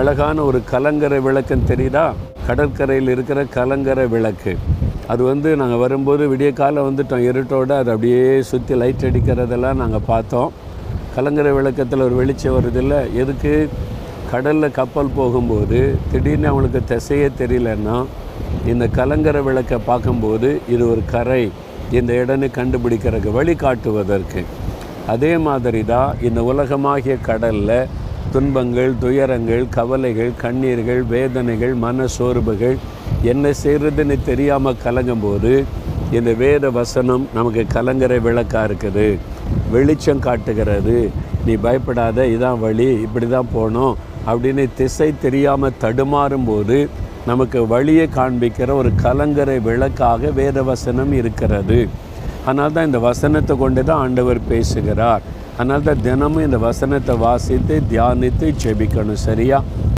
அழகான ஒரு கலங்கரை விளக்குன்னு தெரியுதா? கடற்கரையில் இருக்கிற கலங்கரை விளக்கு. அது வந்து நாங்கள் வரும்போது விடிய காலை வந்துட்டோம் இருட்டோடு. அது அப்படியே சுற்றி லைட் அடிக்கிறதெல்லாம் நாங்கள் பார்த்தோம். கலங்கரை விளக்கத்தில் ஒரு வெளிச்சம் வருதில்ல? எதுக்கு? கடலில் கப்பல் போகும்போது திடீர்னு அவங்களுக்கு திசையே தெரியலன்னா இந்த கலங்கரை விளக்கை பார்க்கும்போது இது ஒரு கரை. இந்த இடம்னு கண்டுபிடிக்கிறதுக்கு வழிகாட்டுவதற்கு. அதே மாதிரி தான் இந்த உலகமாகிய கடலில் துன்பங்கள் துயரங்கள் கவலைகள் கண்ணீர்கள் வேதனைகள் மன சோர்வுகள் என்ன செய்கிறதுன்னு தெரியாமல் கலங்கும்போது இந்த வேத வசனம் நமக்கு கலங்கரை விளக்காக இருக்குது. வெளிச்சம் காட்டுகிறது. நீ பயப்படாத இதான் வழி இப்படி தான் போகணும் அப்படின்னு திசை தெரியாமல் தடுமாறும்போது நமக்கு வழியை காண்பிக்கிற ஒரு கலங்கரை விளக்காக வேத வசனம் இருக்கிறது. அதனால்தான் இந்த வசனத்தை கொண்டு தான் ஆண்டவர் பேசுகிறார். அதனால தான் தினமும் இந்த வசனத்தை வாசித்து தியானித்து செபிக்கணும் சரியா?